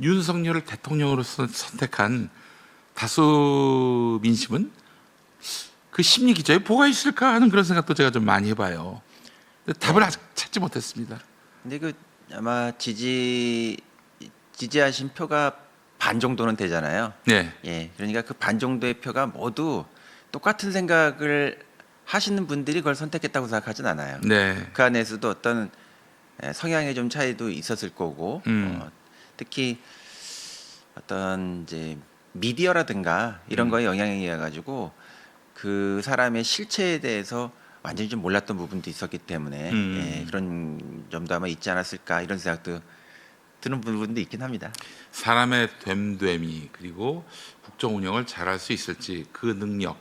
윤석열을 대통령으로서 선택한 다수 민심은 그 심리 기저에 뭐가 있을까 하는 그런 생각도 제가 좀 많이 해봐요. 근데 답을 아직 찾지 못했습니다. 근데 그 아마 지지 지지하신 표가 반 정도는 되잖아요. 네, 예, 그러니까 그 반 정도의 표가 모두 똑같은 생각을 하시는 분들이 그걸 선택했다고 생각하진 않아요. 네, 그 안에서도 어떤 예, 성향의 좀 차이도 있었을 거고, 음. 어, 특히 어떤 이제 미디어라든가 이런 음. 거에 영향에 의해 가지고 그 사람의 실체에 대해서 완전히 좀 몰랐던 부분도 있었기 때문에 음. 예, 그런 점도 아마 있지 않았을까 이런 생각도 드는 부분도 있긴 합니다. 사람의 됨됨이 그리고 국정 운영을 잘할 수 있을지 그 능력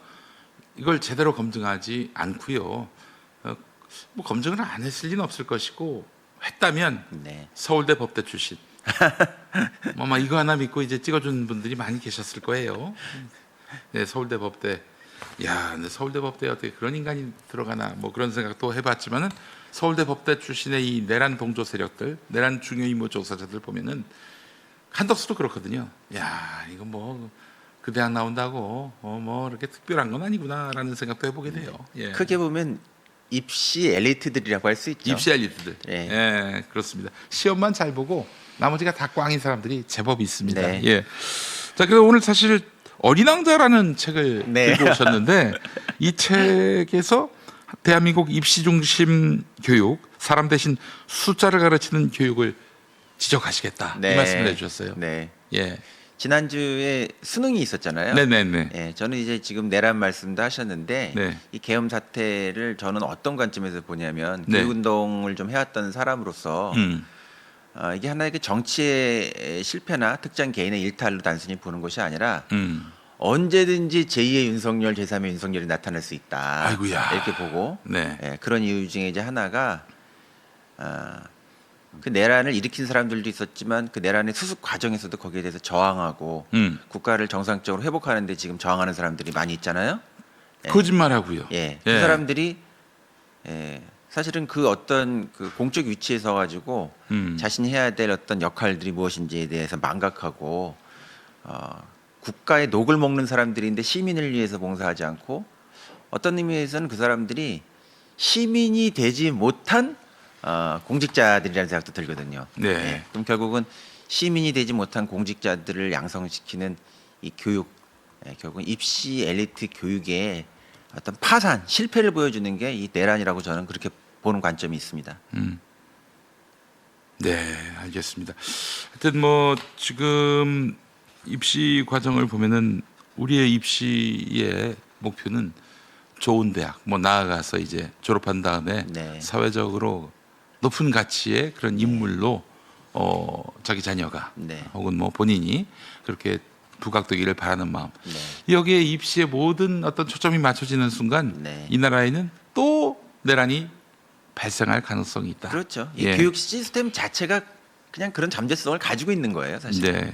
이걸 제대로 검증하지 않고요. 어, 뭐 검증을 안 했을 리는 없을 것이고 했다면 네. 서울대 법대 출신. 뭐 아마 이거 하나 믿고 이제 찍어준 분들이 많이 계셨을 거예요. 네, 서울대 법대. 야, 근데 서울대 법대에 어떻게 그런 인간이 들어가나 뭐 그런 생각도 해봤지만은 서울대 법대 출신의 이 내란 동조 세력들, 내란 중요 임무 조사자들 보면은 한덕수도 그렇거든요. 야, 이거 뭐 그 대학 나온다고 어, 뭐 이렇게 특별한 건 아니구나라는 생각도 해보게 돼요. 예. 크게 보면 입시 엘리트들이라고 할 수 있죠. 입시 엘리트들. 예. 예, 그렇습니다. 시험만 잘 보고 나머지가 다 꽝인 사람들이 제법 있습니다. 네. 예. 자, 그래서 오늘 사실 어린왕자라는 책을 네. 들고 오셨는데 이 책에서 대한민국 입시 중심 교육, 사람 대신 숫자를 가르치는 교육을 지적하시겠다 이 말씀을 해주셨어요. 네. 예, 지난주에 수능이 있었잖아요. 네, 네, 네. 예, 저는 이제 지금 내란 말씀도 하셨는데 네. 이 계엄 사태를 저는 어떤 관점에서 보냐면 네. 교육운동을 좀 해왔던 사람으로서 음, 어, 이게 하나의 그 정치의 실패나 특정 개인의 일탈로 단순히 보는 것이 아니라 음, 언제든지 제2의 윤석열, 제3의 윤석열이 나타날 수 있다. 아이고야. 이렇게 보고 네, 예, 그런 이유 중에 이제 하나가 아, 그 내란을 일으킨 사람들도 있었지만 그 내란의 수습 과정에서도 거기에 대해서 저항하고 음, 국가를 정상적으로 회복하는데 지금 저항하는 사람들이 많이 있잖아요. 예. 거짓말하고요. 예, 예. 그 사람들이 예, 사실은 그 어떤 그 공적 위치에 서 가지고 음, 자신이 해야 될 어떤 역할들이 무엇인지에 대해서 망각하고 어, 국가의 녹을 먹는 사람들인데 시민을 위해서 봉사하지 않고 어떤 의미에서는 그 사람들이 시민이 되지 못한 어, 공직자들이라는 생각도 들거든요. 네. 예, 그럼 결국은 시민이 되지 못한 공직자들을 양성시키는 이 교육, 예, 결국은 입시 엘리트 교육의 어떤 파산, 실패를 보여주는 게 이 내란이라고 저는 그렇게 보는 관점이 있습니다. 음. 네, 알겠습니다. 하여튼 뭐 지금 입시 과정을 보면은 우리의 입시의 목표는 좋은 대학, 뭐 나아가서 이제 졸업한 다음에 네. 사회적으로 높은 가치의 그런 인물로 어 자기 자녀가 네. 혹은 뭐 본인이 그렇게 부각되기를 바라는 마음. 네. 여기에 입시의 모든 어떤 초점이 맞춰지는 순간 네. 이 나라에는 또 내란이 발생할 가능성이 있다. 그렇죠. 이 예. 교육 시스템 자체가 그냥 그런 잠재성을 가지고 있는 거예요, 사실. 네.